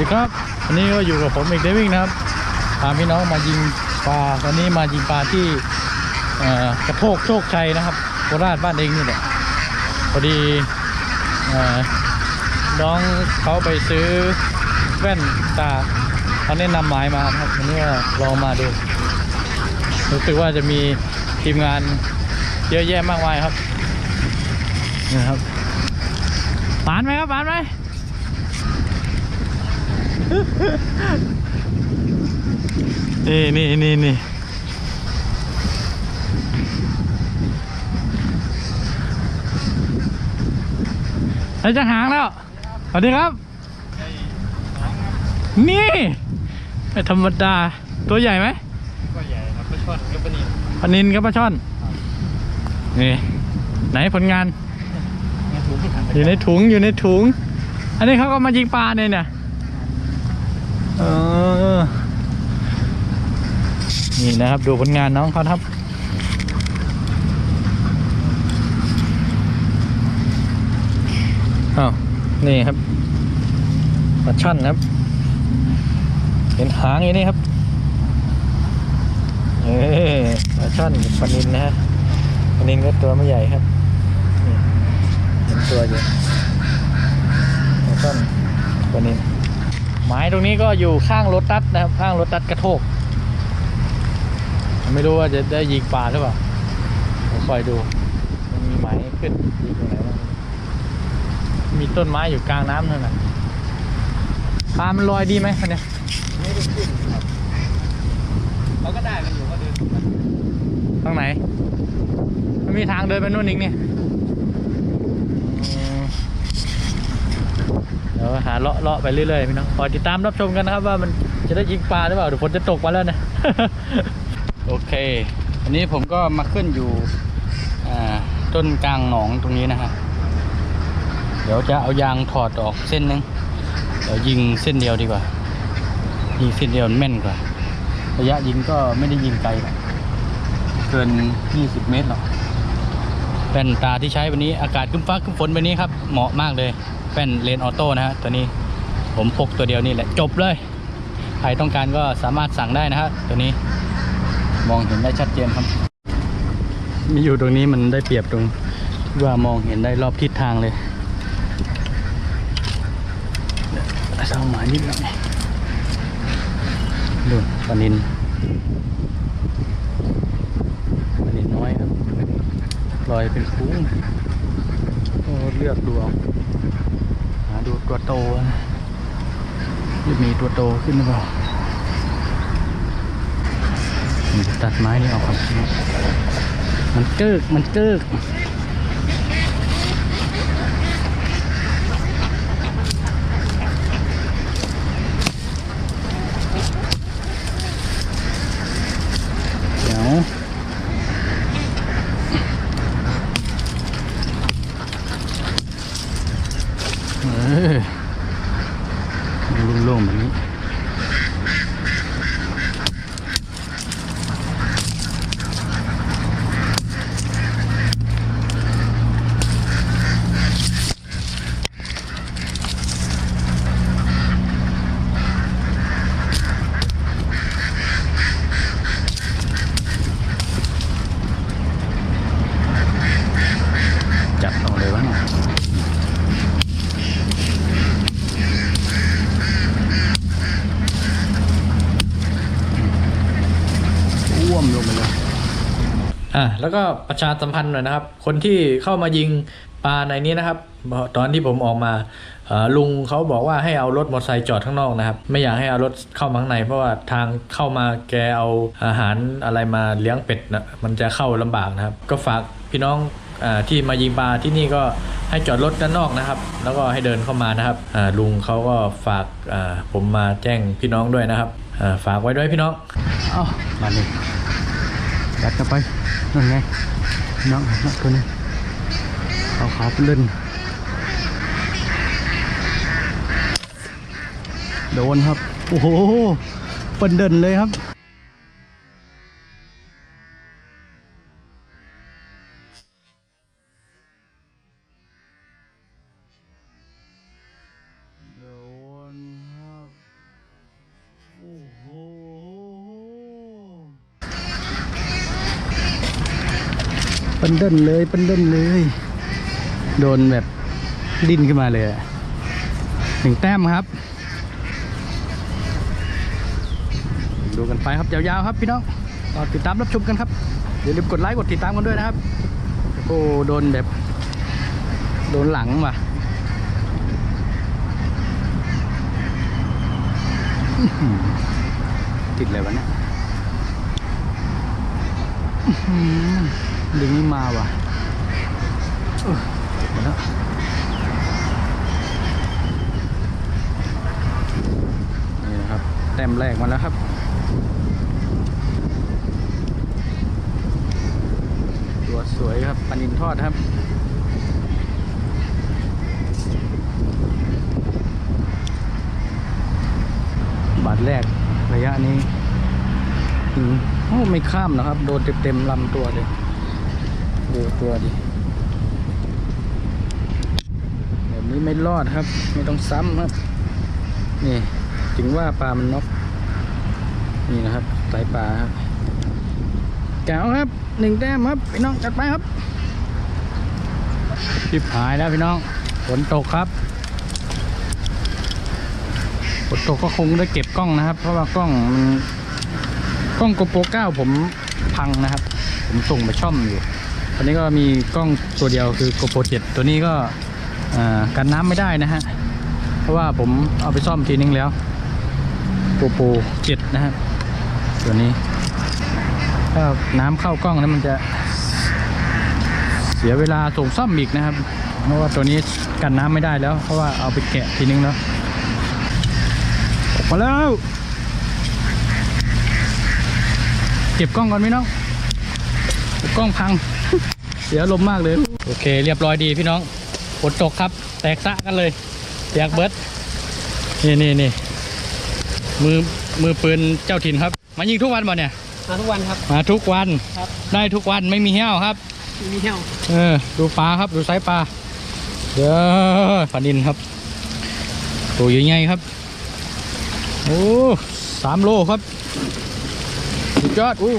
ดีครับ วันนี้ก็อยู่กับผมเอกเดวิ่งนะครับพาพี่น้องมายิงปลาตอนนี้มายิงปลาที่กระโทกโชคชัยนะครับโคราชบ้านเองนี่แหละพอดีน้องเขาไปซื้อแว่นตาเขาแนะนำหมายมาครับวันนี้ลองมาดู รู้สึกว่าจะมีทีมงานเยอะแยะมากมายครับนี่ครับปานไหมครับปานไหม นี่นี่นี่นี่ไอ้จะหางแล้ว สวัสดีครับ นี่ไม่ธรรมดา ตัวใหญ่ไหมก็ใหญ่ครับปลาช่อนกับปลานิลปลานินกับปลาช่อน นี่ ไหนผลงานในถุงที่ถังอยู่ในถุงอยู่ในถุง อันนี้เขาก็มายิงปลาเนี่ยเนี่ย เออ นี่นะครับ ดูผลงานน้องเขาครับอ้าวนี่ครับปลาช่อนครับ เห็นหางอย่างนี้ครับ เอ้ปลาช่อนปลานินนะฮะปลานินก็ตัวไม่ใหญ่ครับนี่เห็นตัวอยู่แล้วก็ตัวนี้ ไม้ตรงนี้ก็อยู่ข้างรถตัดนะครับ ข้างรถตัดกระโทก ไม่รู้ว่าจะได้ยิงปลาหรือเปล่าผมคอยดู มันมีไม้ขึ้นยิงตรงไหนบ้างมีต้นไม้อยู่กลางน้ำนั่นน่ะปลามันลอยดีไหมคันเนี้ยไม่ได้ขึ้นครับเราก็ได้กันอยู่ก็เดินมาทางไหน มันมีทางเดินไปนู่นอีกนี่อืมเดี๋ยวหาเลาะเลาะไปเรื่อยๆพี่น้องคอยติดตามรับชมกันนะครับว่ามันจะได้ยิงปลาหรือเปล่าเดี๋ยวฝนจะตกมาแล้วนะโอเคอันนี้ผมก็มาขึ้นอยู่ต้นกลางหนองตรงนี้นะฮะเดี๋ยวจะเอายางถอดออกเส้นนึงเดี๋ยวยิงเส้นเดียวดีกว่า ยิงเส้นเดียวแม่นกว่า ระยะยิงก็ไม่ได้ยิงไกลเกิน 20 เมตรหรอกแป้นตาที่ใช้วันนี้อากาศคึ้มฟ้าคึ้มฝนวันนี้ครับ เหมาะมากเลย แป้นเลนออโต้นะฮะตัวนี้ผมพกตัวเดียวนี่แหละจบเลย ใครต้องการก็สามารถสั่งได้นะฮะตัวนี้มองเห็นได้ชัดเจนครับ มีอยู่ตรงนี้มันได้เปรียบตรงที่ว่ามองเห็นได้รอบทิศทางเลยเดี๋ยวเอาหมานิดหน่อยดูปลานินปลานินน้อยครับลอยเป็นฟุ้งเลือกดูเอา ดูตัวโตนะจะมีตัวโตขึ้นหรือเปล่ามจะตัดไม้นี่ออกครับมันเกิกมันเกิกเดี๋ยวเออโล่งๆแบบนี้ จับเอาเลยวะเนี่ยอ้วมลงไปเลย อะแล้วก็ประชาสัมพันธ์หน่อยนะครับ คนที่เข้ามายิงปลาในนี้นะครับ ตอนที่ผมออกมาลุงเขาบอกว่าให้เอารถมอเตอร์ไซค์จอดข้างนอกนะครับ ไม่อยากให้เอารถเข้ามาข้างใน เพราะว่าทางเข้ามาแกเอาอาหารอะไรมาเลี้ยงเป็ดนะมันจะเข้าลำบากนะครับ ก็ฝากพี่น้องอาที่มายิงปลาที่นี่ก็ให้จอดรถด้านนอกนะครับ แล้วก็ให้เดินเข้ามานะครับอ่าลุงเขาก็ฝากอ่าผมมาแจ้งพี่น้องด้วยนะครับอ่าฝากไว้ด้วยพี่น้องอ้าวมานี่ยัดเข้าไป นั่นไงน้องน้องตัวนี้เอาขาไปเล่นโดนครับ โอ้โหเปิดเดินเลยครับ ปันเดินเลยปันเดินเลย โดนแบบดิ้นขึ้นมาเลยอะหนึ่งแต้มครับ ดูกันไปครับยาวๆครับพี่น้องติดตามรับชมกันครับอย่าลืมกดไลค์กดติดตามกันด้วยนะครับ โอ้โดนแบบ โดนหลังว่ะติดเลยวะเนี่ยอือ ดึงไม่มาว่ะเออหมดแล้วนี่นะครับแต้มแรกมาแล้วครับตัวสวยครับปลานินทอดครับบาทแรกระยะนี้อืมโอ้ไม่ข้ามนะครับ โดนเต็มๆลำตัวเลย ดูตัวดิแบบนี้ไม่รอดครับ ไม่ต้องซ้ำครับ นี่ถึงว่าปลามันนกนี่นะครับสายปลาครับแก้วครับหนึ่งแต้มครับพี่น้องจัดไปครับชิบหายแล้วพี่น้องฝนตกครับฝนตกก็คงได้เก็บกล้องนะครับ เพราะว่ากล้องมันกล้องโกโปรเก้าผมพังนะครับ ผมส่งไปช่อมอยู่ อนนี้ก็มีกล้องตัวเดียวคือโกโปรเจ็ดตัวนี้ก็กันน้ำไม่ได้นะฮะ เพราะว่าผมเอาไปซ่อมทีนึงแล้วโกโปรเจ็ดนะครับตัวนี้ถ้าน้ำเข้ากล้องแล้วมันจะเสียเวลาส่งซ่อมอีกนะครับ เพราะว่าตัวนี้กันน้ำไม่ได้แล้ว เพราะว่าเอาไปแกะทีนึงแล้วออกมาแล้วเก็บกล้องก่อนไหมน้องเก็บกล้องพัง เสียลมณ์มากเลย โอเค เรียบร้อยดีพี่น้องฝนตกครับ แตกสะกันเลยแตกเบิร์ดนี่นี่นี่มือมือปืนเจ้าถิ่นครับ มายิงทุกวันบ่เนี่ยมาทุกวันครับ มาทุกวันครับ ได้ทุกวันไม่มีเหี้ยวครับมีเที่ยวเออดูปลาครับดูไซส์ปลาเดี๋ยวปลานินครับตัวใหญ่ๆครับโอ้สามโลครับสุดยอดโอ้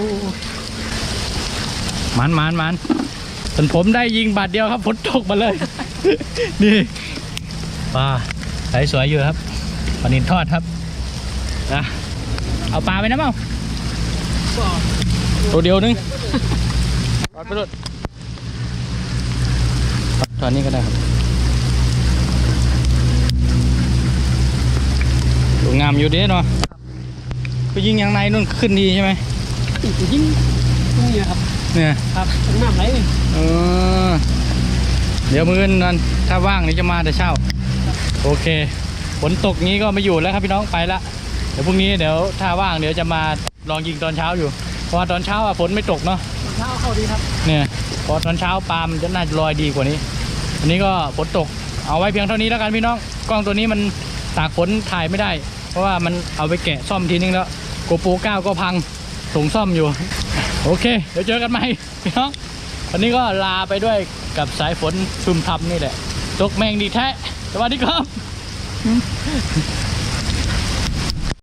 มันมันมันส่วนผมได้ยิงบาทเดียวครับฝนตกมาเลย นี่ปลาใสสวยอยู่ครับปลานินทอดครับนะเอาปลาไปนะเมาตัวเดียวนึงปลาไปรถตอนนี้ก็ได้ครับดูงามอยู่เด้เนาะไปยิงอย่างในนู่นขึ้นดีใช่ไหมยิ่งนี่ครับ เนี่ยครับน้ำไหลเออเดี๋ยวมื้อนั้นถ้าว่างนี่จะมาแต่เช้า โอเคฝนตกงี้ก็ไม่อยู่แล้วครับพี่น้องไปละเดี๋ยวพรุ่งนี้เดี๋ยวถ้าว่างเดี๋ยวจะมาลองยิงตอนเช้าอยู่ เพราะว่าตอนเช้าอะฝนไม่ตกเนาะเช้าเข้าดีครับเนี่ยพอตอนเช้าปลามันจะน่าจะลอยดีกว่านี้อันนี้ก็ฝนตกเอาไว้เพียงเท่านี้แล้วกันพี่น้องกล้องตัวนี้มันตากฝนถ่ายไม่ได้ เพราะว่ามันเอาไปแกะซ่อมทีนึงแล้วโกโปรเก้าก็พังส่งซ่อมอยู่ โอเค เดี๋ยวเจอกันใหม่พี่น้องวันนี้ก็ลาไปด้วยกับสายฝนชุมทำนี่แหละ ตกแมงดีแท้ สวัสดีครับ